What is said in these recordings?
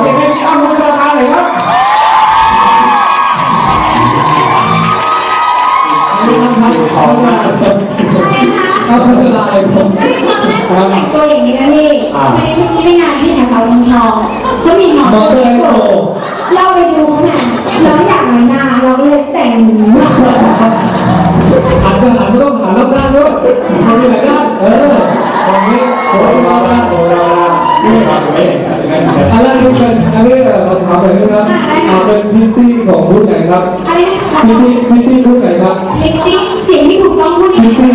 เสียงให้พี่อ้ำพัชราภาหน่อยครับขอมาอ้ำพัชราเลยผมตอนแรกแต่งตัวอย่างนี้นะพี่ในที่ไม่นานที่แถวเมืองทองเขามีหมอหมอเตยโผล่เราไปดูเขาไงเราอยากมาหน้าเราก็เลยแต่งหูหันไปหันไม่ต้องหันรอบด้าด้วยทำยังไงได้เออตรงนี้โอ้ยรอบด้านโอ้เรา ละนี่ครับไม่เห็นครับไม่เห็นอะไรนี่เป็นอันนี้เราถามหน่อยได้ไหมครับอ่าเป็นพิตตี้ของผู้ไหนครับอะไรนะคะพิตตี้พิตตี้ผู้ไหนครับลิปติ๊กเสียงที่ถูกต้องพูดพินี่ตตี้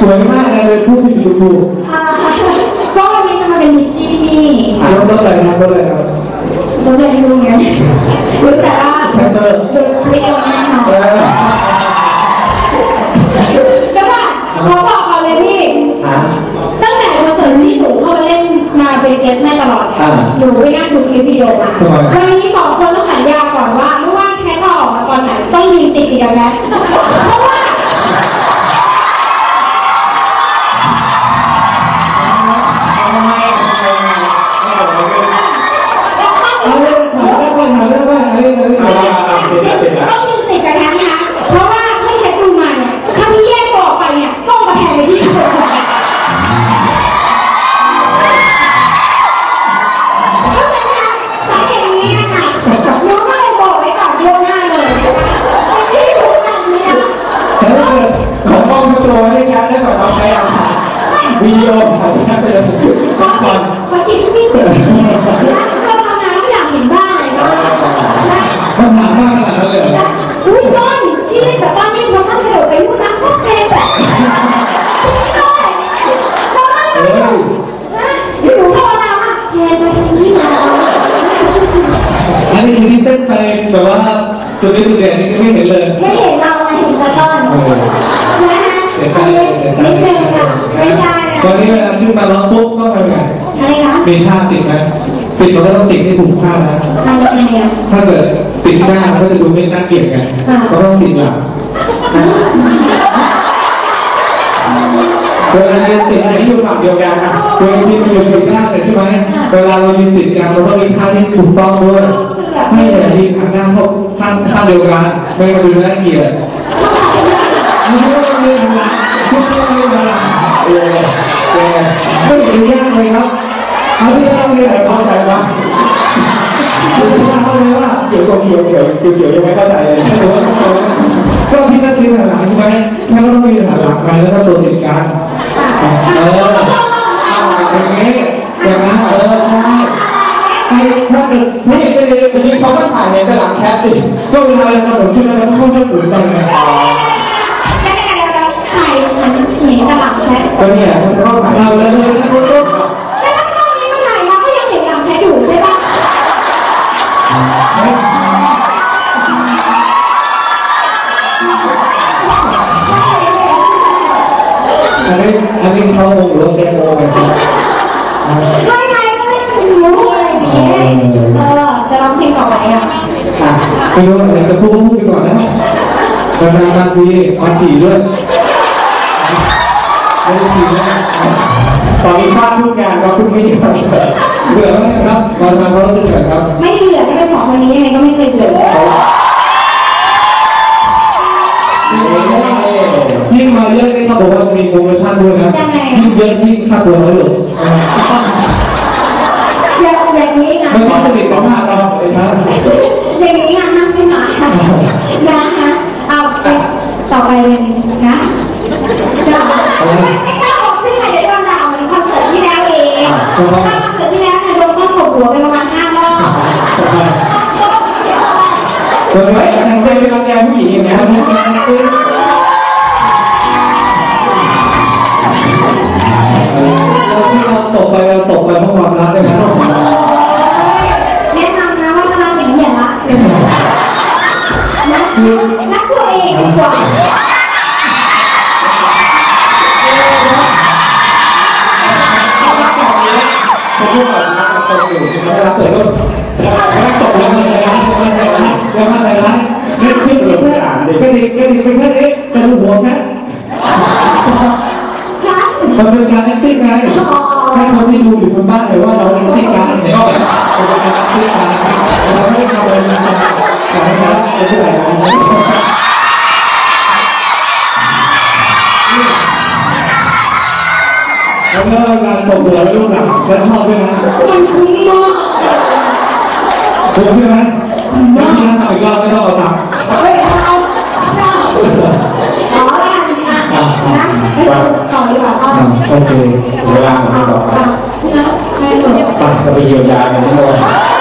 สวยมากเลยผู้ผิดดูดูอ่าก็วันนี้จะมาเป็นมิตตี้ที่นี่รถรถอะไรครับรถอะไรครับเราเรียนรู้ไงรู้แต่ว่าแท็กเตอร์เดินเรียนแน่นอนเออแขอบอกก่อนเลยพี่ อะตั้งแต่คอนเสิร์ตที่หนูเข้ามาเล่นมาเป็นเกสแม่ตลอดเนี่ยอ่าหนูไปนั่งดูคลิปวิดีโอมาทำไม วันนี้สองคนต้องสัญญาก่อนว่าไม่ว่าแค่จะออกมาตอนไหนต้องยืนติดติดกันนะ อันนี้คือที่เต้นไปแบบว่าสุดที่สุดเด่นนี่ก็ไม่เห็นเลย ไม่เห็นเราไงเห็นแต่ต้นนะฮะอันนี้นิดนึงค่ะไม่ได้นะตอนนี้เวลาขึ้นมาร้องปุ๊บต้องทำไงอะไรนะมีท่าติดไหมติดมันก็ต้องติดให้ถูกท่านะอะไรเนี่ยถ้าเกิดติดหน้ามันก็จะดูไม่น่าเกลียดไงก็ต้องติดหลัง เวลาเรียนติดอันไหนนี้อยู่ฝั่งเดียวกันนะเวทีมันอยู่ติดหน้าเลยใช่ไหมเวลาเรายืนติดกันเราต้องมีท่าที่ถูกต้องด้วยไม่อย่ายืนหันหน้าเข้าข้างข้างเดียวกันไม่งั้นมันดูน่าเกลียดไม่ต้องยืนหันหลังไม่ต้องยืนหันหลังเออเออไม่เห็นยากเลยครับเอาพี่ต้องยืนหันเข้าใจปะไม่ต้องเข้าเลยว่าเขียวกับเขียวเขียวเขียวเขียวยังไม่เข้าใจเลยก็พี่นักเรียนหันหลังใช่ไหมแค่ต้องยืนหันหลังไปแล้วก็ตัวติดกัน เอออย่างนี้อย่างนั้นเออใช่ให้ถ้าเกิดพี่ไม่ได้ทีนี้เขาก็ถ่ายในตลาดแคทดิก็เวลาเราทำผมช่วยแล้วก็ค่อยๆหมุนไปไงแค่ไหนเราถ่ายมันเห็นตลับแค่ก็เนี่ยเราแล้วเลยนะคุณลูกแต่ถ้ากล้อ นี้อันนี้เขาโมโหรือแกโมกันครับไม่ไงก็ไม่รู้อะไรอย่างเงี้ยเออจะร้องเพลงต่อไปอะไม่รู้อะไรจะพูดพูดไปก่อนนะเวลาบางทีมาฉี่ด้วยม่ได้ฉี่ด้วยตอนนี้พลาดทุกงานก็เพิ่งไม่ได้คอเบื่อไหมครับมาทำความรู้สึกแบบครับ ไม่เบื่อถ้าเป็นสองคนนี้ยังไงก็ไม่ งมาเยอะนี่เขาบอกว่ามีโปรโมชั่นด้วยนะยิ่งเยอะยิ่งค่าตัวน้อยลงอย่างอย่างนี้นะมันต้องสนิทกันมากเราไอ้ท่านอย่างนี้งานนั่งไม่มานะคะเอาไปต่อไปเลยนะจะไม่ไม่กล้าบอกชื่อใครเดี๋ยวโดนด่าเหมือนคอนเสิร์ตที่แล้วเองคอนเสิร์ตที่แล้วเนี่ยโดนต้นกบหัวไปประมาณห้ารอบเปิดไว้ไม่ทางทำไมเต้นเป็นรังแกผู้หญิงอย่างนี้ทางนเต้นทางเต้ ตกไปเราตกไปเพราะความรักเลยนะแนะนำนะว่าถ้าเราอย่างนี้อย่าละรักรักตัวเองดีกว่าเขาพูดแบบนักตบอยู่ใช่ไหมเวลาเปิดก็แล้วตกแล้วมาใส่ร้ายมาใส่ร้ายแล้วมาใส่ร้ายเล่นขึ้นแค่กระดิกกระดิกไปแค่นี้แต่ดูหัวแค่ ช่วยอะไรน้องเลยแล้วเริ่มงานตบหัวแล้วลูกหลันแล้วชอบด้วยนะมันคุ้มมากคุ้มใช่ไหมไม่มีงานทำอีกรอบไม่ต้องเอาตังค์เฮ้ยเอาเอาเอาขอละนะนะให้ต่อดีกว่าค่ะโอเคเวลาของเราไปไปจะไปเยียวยากันทั้งหมด